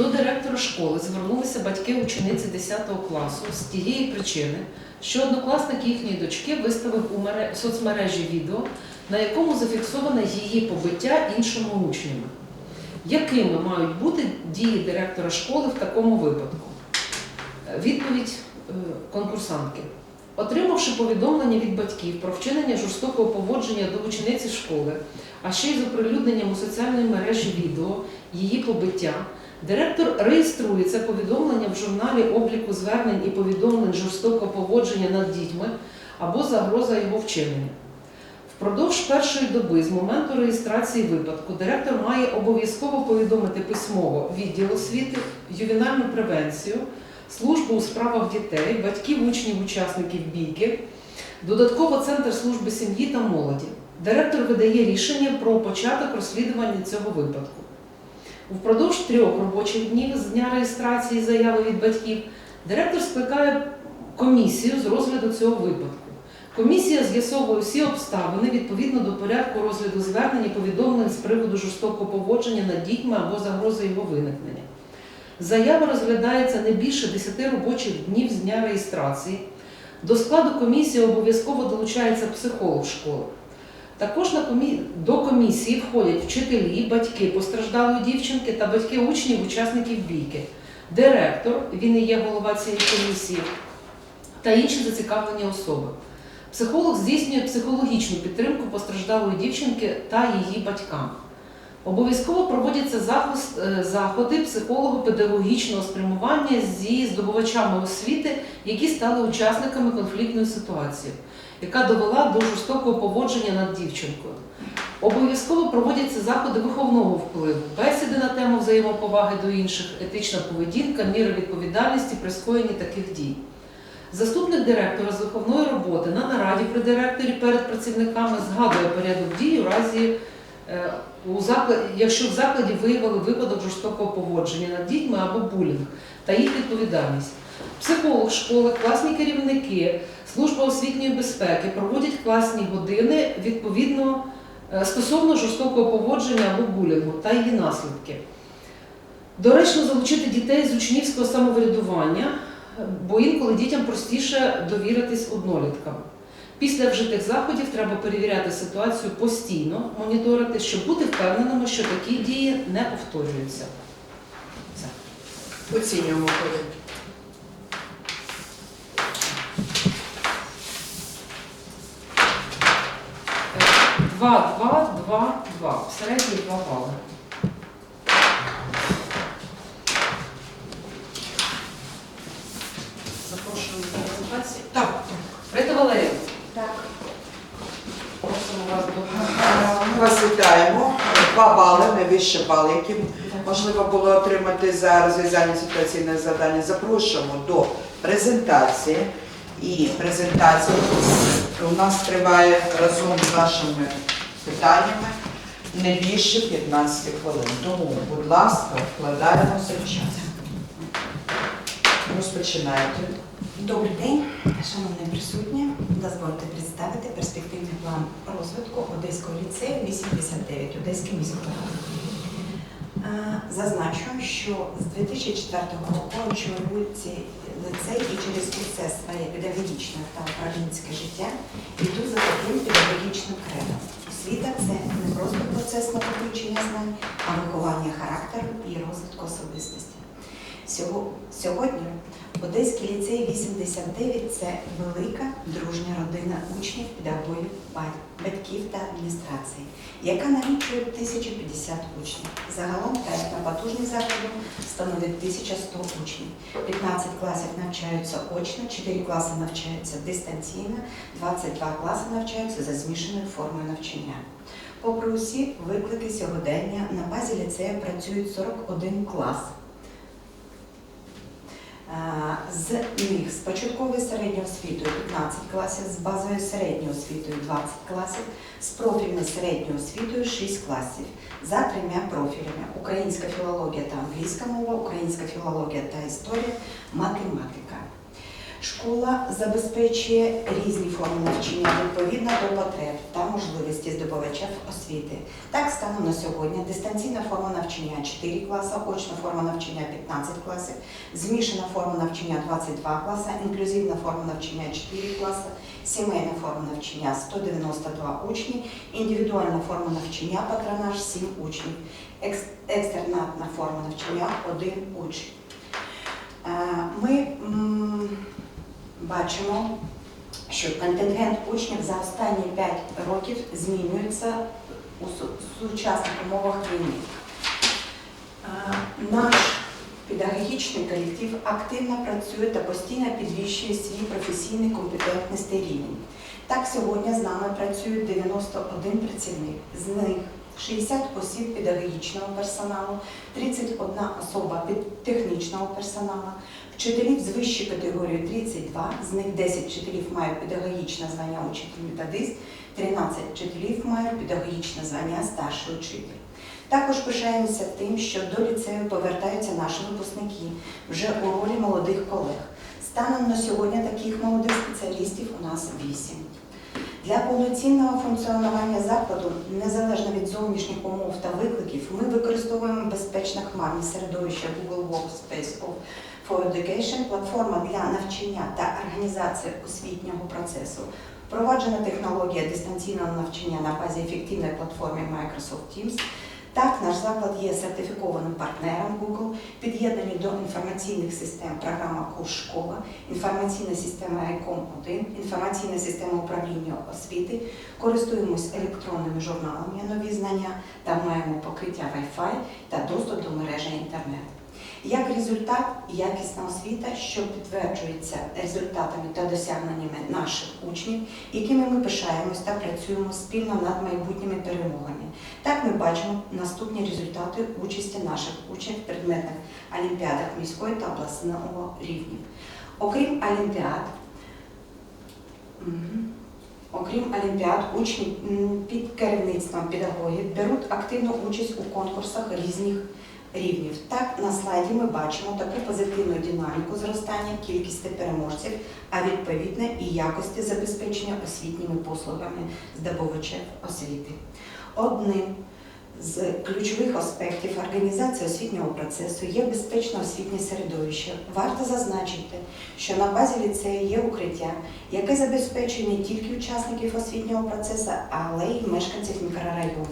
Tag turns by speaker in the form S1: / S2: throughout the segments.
S1: До директора школи звернулися батьки учениці 10 класу з тієї причини, що однокласник їхньої дочки виставив у соцмережі відео, на якому зафіксовано її побиття іншими учнями. Якими мають бути дії директора школи в такому випадку? Е, Відповідь е, конкурсантки. Отримавши повідомлення від батьків про вчинення жорстокого поводження до учениці школи, а ще й з оприлюдненням у соціальній мережі відео її побиття, директор реєструє це повідомлення в журналі обліку звернень і повідомлень жорстокого поводження над дітьми або загроза його вчинення. Впродовж першої доби з моменту реєстрації випадку директор має обов'язково повідомити письмово відділ освіти, ювенальну превенцію, службу у справах дітей, батьків, учнів, учасників бійки, додатково Центр служби сім'ї та молоді. Директор видає рішення про початок розслідування цього випадку. Впродовж трьох робочих днів з дня реєстрації заяви від батьків директор скликає комісію з розгляду цього випадку. Комісія з'ясовує всі обставини відповідно до порядку розгляду звернень і повідомлень з приводу жорстокого поводження над дітьми або загрози його виникнення. Заява розглядається не більше 10 робочих днів з дня реєстрації. До складу комісії обов'язково долучається психолог школи. Також на комі... до комісії входять вчителі, батьки постраждалої дівчинки та батьки учнів, учасників бійки, директор, він і є голова цієї комісії, та інші зацікавлені особи. Психолог здійснює психологічну підтримку постраждалої дівчинки та її батькам. Обов'язково проводяться е, заходи психолого-педагогічного спрямування зі здобувачами освіти, які стали учасниками конфліктної ситуації, яка довела до жорстокого поводження над дівчинкою. Обов'язково проводяться заходи виховного впливу, бесіди на тему взаємоповаги до інших, етична поведінка, міри відповідальності при скоєнні таких дій. Заступник директора з виховної роботи на нараді при директорі перед працівниками згадує порядок дій у разі, е, у закладі, якщо в закладі виявили випадок жорстокого поводження над дітьми або булінг та їх відповідальність. Психолог школи, класні керівники, служба освітньої безпеки проводять класні години відповідно е, стосовно жорстокого поводження або булінгу та її наслідки. Доречно залучити дітей з учнівського самоврядування, бо інколи дітям простіше довіритись одноліткам. Після вжитих заходів треба перевіряти ситуацію постійно, моніторити, щоб бути впевненими, що такі дії не повторюються.
S2: Оцінюємо ході.
S1: Два, два, два, два. В середній два бали. Запрошую до презентації.
S2: Так.
S1: Рита Валерія,
S3: Так.
S1: просимо вас до
S2: Ми вас вітаємо. Два бали, найвищі бали, які можливо було отримати за розв'язання ситуаційних завдань. Запрошуємо до презентації. І презентація у нас триває разом з нашими питаннями не більше 15 хвилин. Тому, будь ласка, вкладаємося час. Розпочинайте.
S3: Добрий день, шановні присутні. Дозвольте представити перспективний план розвитку Одеського ліцею 89 Одеської міської ради. Е, Зазначу, що з 2004 року очолюю цей ліцей і через усе своє педагогічне та управлінське життя йду за таким педагогічним кредом. Освіта це не просто процес накопичення знань, а виховання характеру і розвитку особистості. Сього- Сьогодні Одеський ліцей 89 це велика дружня родина учнів, педагогів, батьків та адміністрації, яка налічує 1050 учнів. Загалом проект на потужність закладу становить 1100 учнів. 15 класів навчаються очно, 4 класи навчаються дистанційно, 22 класи навчаються за змішаною формою навчання. Попри усі виклики сьогодення, на базі ліцею працюють 41 клас. Е, З них з початковою середньою освітою 15 класів, з базовою середньою освітою 20 класів, з профільною середньою освітою 6 класів за трьома профілями: українська філологія та англійська мова, українська філологія та історія, математика. Школа забезпечує різні форми навчання відповідно до потреб та можливості здобувачів освіти. Так, станом на сьогодні дистанційна форма навчання 4 класи, очна форма навчання 15 класів, змішана форма навчання 22 класи, інклюзивна форма навчання 4 класи, сімейна форма навчання 192 учні, індивідуальна форма навчання патронаж 7 учнів, екс- екстернатна форма навчання 1 учень. Е, Ми бачимо, що контингент учнів за останні 5 років змінюється у сучасних умовах війни. Наш педагогічний колектив активно працює та постійно підвищує свій професійний компетентності рівень. Так, сьогодні з нами працює 91 працівник, з них 60 осіб педагогічного персоналу, 31 особа технічного персоналу, вчителів з вищої категорії 32, з них 10 вчителів мають педагогічне звання учитель-методист, 13 вчителів мають педагогічне звання старший учитель. Також пишаємося тим, що до ліцею повертаються наші випускники вже у ролі молодих колег. Станом на сьогодні таких молодих спеціалістів у нас 8. Для повноцінного функціонування закладу, незалежно від зовнішніх умов та викликів, ми використовуємо безпечне хмарне середовище Google Workspace for Education, платформа для навчання та організації освітнього процесу. Впроваджена технологія дистанційного навчання на базі ефективної платформи Microsoft Teams. Так, наш заклад є сертифікованим партнером Google, під'єднані до інформаційних систем програма Курс школа, інформаційна система ICOM 1, інформаційна система управління освіти, користуємось електронними журналами нові знання та маємо покриття Wi-Fi та доступ до мережі інтернет. Як результат, якісна освіта, що підтверджується результатами та досягненнями наших учнів, якими ми пишаємось та працюємо спільно над майбутніми перемогами. Так ми бачимо наступні результати участі наших учнів в предметних олімпіадах міської та обласного рівня. Окрім олімпіад, окрім олімпіад, учні під керівництвом педагогів беруть активну участь у конкурсах різних рівнів. Так, на слайді ми бачимо таку позитивну динаміку зростання кількості переможців, а відповідно і якості забезпечення освітніми послугами здобувачів освіти. Одним з ключових аспектів організації освітнього процесу є безпечне освітнє середовище. Варто зазначити, що на базі ліцею є укриття, яке забезпечує не тільки учасників освітнього процесу, але й мешканців мікрорайону.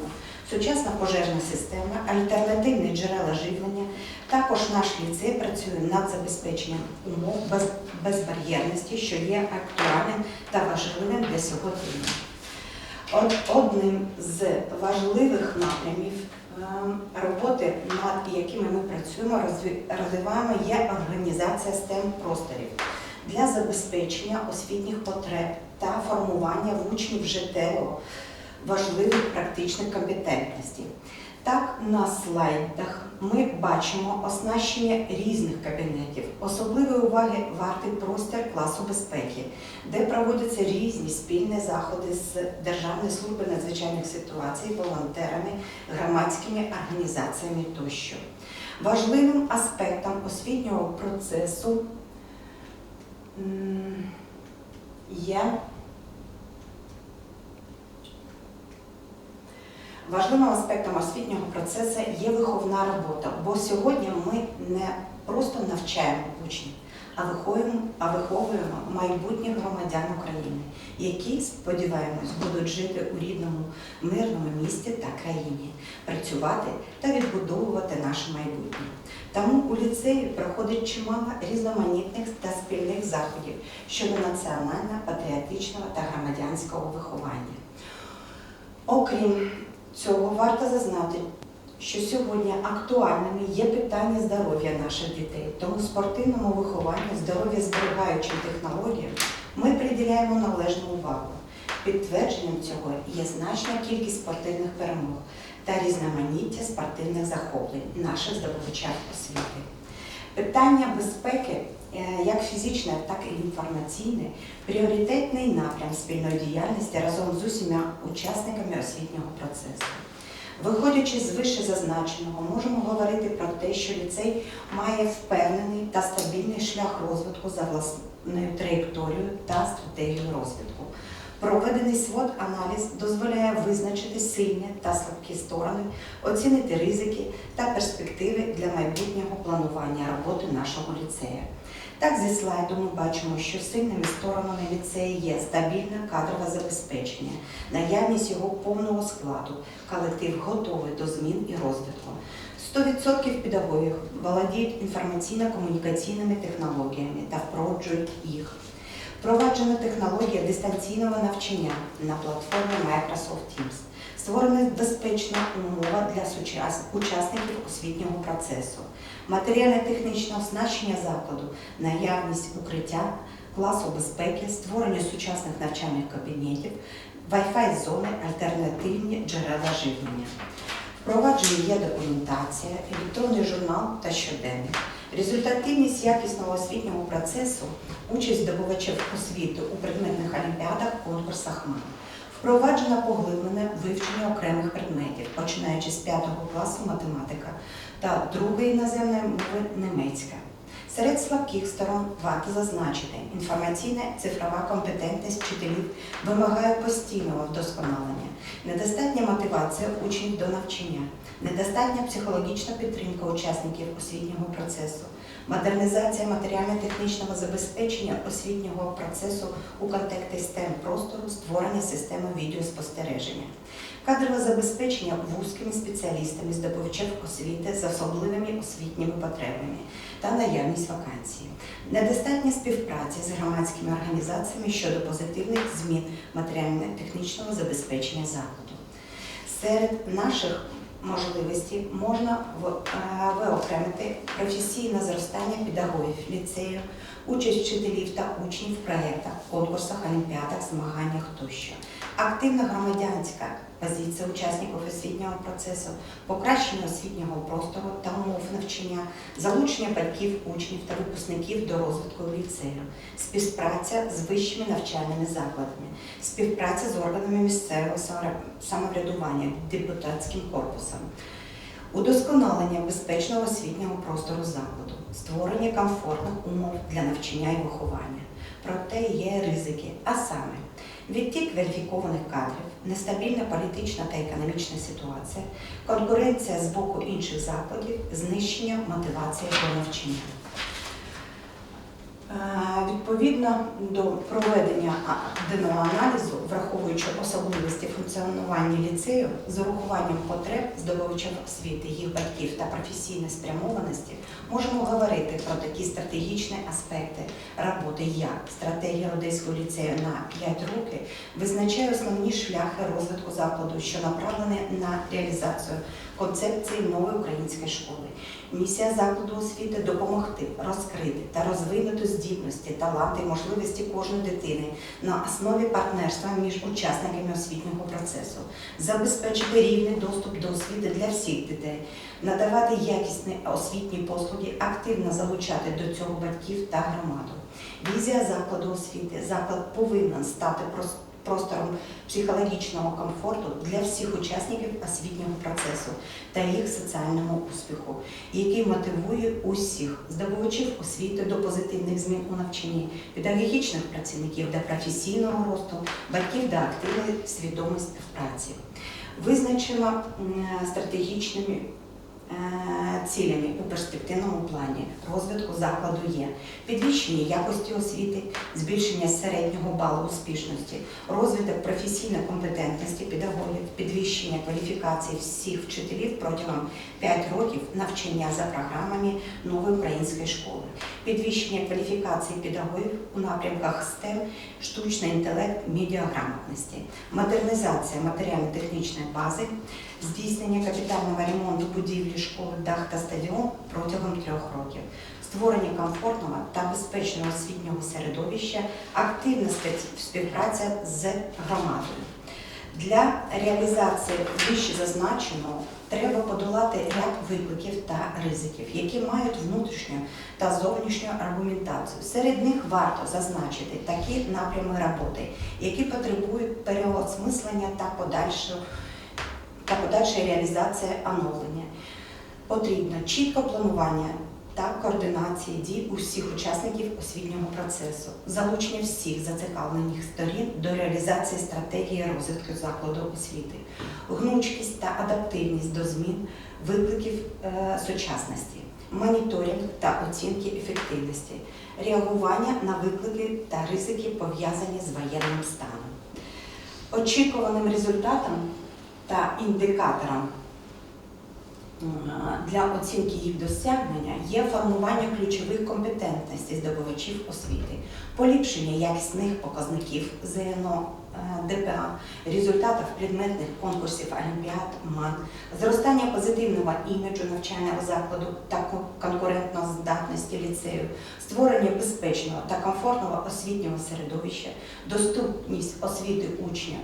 S3: Сучасна пожежна система, альтернативні джерела живлення. Також наш ліцей працює над забезпеченням умов без, безбар'єрності, що є актуальним та важливим для сьогодення. Од- Одним з важливих напрямів ем, роботи, над якими ми працюємо, розвиваємо, є організація STEM просторів для забезпечення освітніх потреб та формування в учнів життєво важливих практичних компетентностей. Так, на слайдах ми бачимо оснащення різних кабінетів. Особливої уваги вартий простір класу безпеки, де проводяться різні спільні заходи з Державної служби надзвичайних ситуацій, волонтерами, громадськими організаціями тощо. Важливим аспектом освітнього процесу є Важливим аспектом освітнього процесу є виховна робота, бо сьогодні ми не просто навчаємо учнів, а виховуємо, а виховуємо майбутніх громадян України, які, сподіваємось, будуть жити у рідному мирному місті та країні, працювати та відбудовувати наше майбутнє. Тому у ліцеї проходить чимало різноманітних та спільних заходів щодо національного, патріотичного та громадянського виховання. Окрім цього варто зазнати, що сьогодні актуальними є питання здоров'я наших дітей. Тому спортивному вихованню, здоров'я зберігаючим технологіям ми приділяємо належну увагу. Підтвердженням цього є значна кількість спортивних перемог та різноманіття спортивних захоплень наших здобувачів освіти. Питання безпеки, як фізичне, так і інформаційне, пріоритетний напрям спільної діяльності разом з усіма учасниками освітнього процесу. Виходячи з вище зазначеного, можемо говорити про те, що ліцей має впевнений та стабільний шлях розвитку за власною траєкторією та стратегією розвитку. Проведений свод аналіз дозволяє визначити сильні та слабкі сторони, оцінити ризики та перспективи для майбутнього планування роботи нашого ліцею. Так, зі слайду ми бачимо, що сильними сторонами ліцею є стабільне кадрове забезпечення, наявність його повного складу, колектив готовий до змін і розвитку. 100% педагогів володіють інформаційно-комунікаційними технологіями та впроваджують їх. Впроваджена технологія дистанційного навчання на платформі Microsoft Teams. Створена безпечна умова для учасників освітнього процесу, матеріально-технічне оснащення закладу, наявність укриття, класу безпеки, створення сучасних навчальних кабінетів, Wi-Fi зони, альтернативні джерела живлення. Впроваджені є документація, електронний журнал та щоденник. Результативність якісного освітнього процесу, участь здобувачів освіти у предметних олімпіадах, конкурсах МАН. Впроваджено поглиблене вивчення окремих предметів, починаючи з 5 класу математика та другої іноземної мови немецька. Серед слабких сторон варто зазначити, інформаційна цифрова компетентність вчителів вимагає постійного вдосконалення, недостатня мотивація учнів до навчання, недостатня психологічна підтримка учасників освітнього процесу, модернізація матеріально-технічного забезпечення освітнього процесу у контексті STEM простору, створення системи відеоспостереження. Кадрове забезпечення вузькими спеціалістами здобувачів освіти з особливими освітніми потребами та наявність вакансій. Недостатня співпраця з громадськими організаціями щодо позитивних змін матеріально-технічного забезпечення закладу. Серед наших можливостей можна е, виокремити професійне зростання педагогів ліцею, участь вчителів та учнів в проєктах, конкурсах, олімпіадах, змаганнях тощо. Активна громадянська позиція учасників освітнього процесу, покращення освітнього простору та умов навчання, залучення батьків, учнів та випускників до розвитку ліцею, співпраця з вищими навчальними закладами, співпраця з органами місцевого самоврядування, депутатським корпусом. Удосконалення безпечного освітнього простору закладу, створення комфортних умов для навчання і виховання. Проте є ризики, а саме відтік кваліфікованих кадрів, нестабільна політична та економічна ситуація, конкуренція з боку інших закладів, знищення мотивації до навчання. Е, Відповідно до проведення а- денного аналізу, враховуючи особливості функціонування ліцею, з урахуванням потреб здобувачів освіти, їх батьків та професійної спрямованості, можемо говорити про такі стратегічні аспекти роботи, як стратегія Одеського ліцею на 5 років визначає основні шляхи розвитку закладу, що направлені на реалізацію концепції нової української школи. Місія закладу освіти допомогти розкрити та розвинути здібності, таланти і можливості кожної дитини на основі партнерства між учасниками освітнього процесу, забезпечити рівний доступ до освіти для всіх дітей, надавати якісні освітні послуги, активно залучати до цього батьків та громаду. Візія закладу освіти заклад повинен стати прос- простором психологічного комфорту для всіх учасників освітнього процесу та їх соціальному успіху, який мотивує усіх здобувачів освіти до позитивних змін у навчанні, педагогічних працівників до професійного росту, батьків до активної свідомої співпраці. Визначено м, стратегічними цілями у перспективному плані. Розвитку закладу є. Підвищення якості освіти, збільшення середнього балу успішності, розвиток професійної компетентності педагогів, підвищення кваліфікації всіх вчителів протягом 5 років навчання за програмами нової української школи, підвищення кваліфікації педагогів у напрямках STEM, штучний інтелект, медіаграмотності, модернізація матеріально-технічної бази, здійснення капітального ремонту будівлі школи, дах та стадіон протягом трьох років, створення комфортного та безпечного освітнього середовища, активна співпраця з громадою. Для реалізації вище зазначеного треба подолати ряд викликів та ризиків, які мають внутрішню та зовнішню аргументацію. Серед них варто зазначити такі напрями роботи, які потребують переосмислення та подальшого та подальша реалізація оновлення. Потрібно чітке планування та координації дій усіх учасників освітнього процесу, залучення всіх зацікавлених сторін до реалізації стратегії розвитку закладу освіти, гнучкість та адаптивність до змін, викликів е, сучасності, моніторинг та оцінки ефективності, реагування на виклики та ризики, пов'язані з воєнним станом. Очікуваним результатом та індикатором для оцінки їх досягнення є формування ключових компетентностей здобувачів освіти, поліпшення якісних показників ЗНО, е, ДПА, результатів предметних конкурсів Олімпіад, МАН, зростання позитивного іміджу навчального закладу та ко- конкурентноздатності ліцею, створення безпечного та комфортного освітнього середовища, доступність освіти учня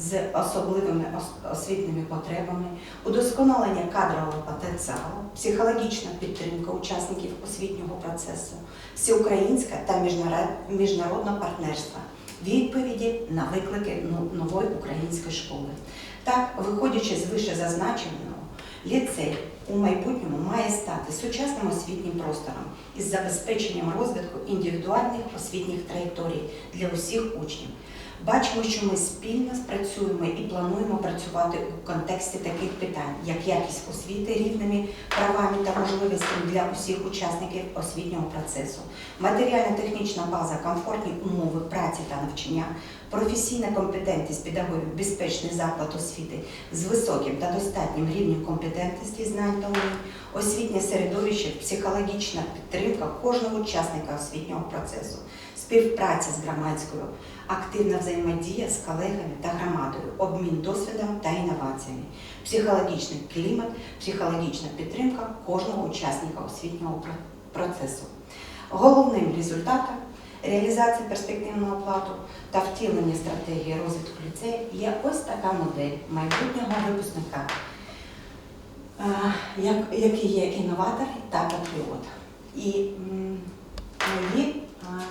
S3: з особливими освітніми потребами, удосконалення кадрового потенціалу, психологічна підтримка учасників освітнього процесу, всеукраїнське та міжнародне партнерство, відповіді на виклики ну- нової української школи. Так, виходячи з вище зазначеного, ліцей у майбутньому має стати сучасним освітнім простором із забезпеченням розвитку індивідуальних освітніх траєкторій для усіх учнів. Бачимо, що ми спільно спрацюємо і плануємо працювати у контексті таких питань, як якість освіти рівними правами та можливостями для усіх учасників освітнього процесу, матеріально-технічна база, комфортні умови праці та навчання, професійна компетентність педагогів, безпечний заклад освіти з високим та достатнім рівнем компетентності, знань та умінь, освітнє середовище, психологічна підтримка кожного учасника освітнього процесу, співпраця з громадською, активна взаємодія з колегами та громадою, обмін досвідом та інноваціями, психологічний клімат, психологічна підтримка кожного учасника освітнього процесу. Головним результатом реалізації перспективного плану та втілення стратегії розвитку ліцею є ось така модель майбутнього випускника, е, який є інноватор та патріот. І м, він е,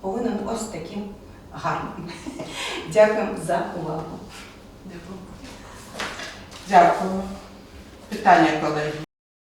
S3: повинен ось таким гарним. Дякую за увагу.
S1: Дякую.
S2: Дякую. Питання, колеги.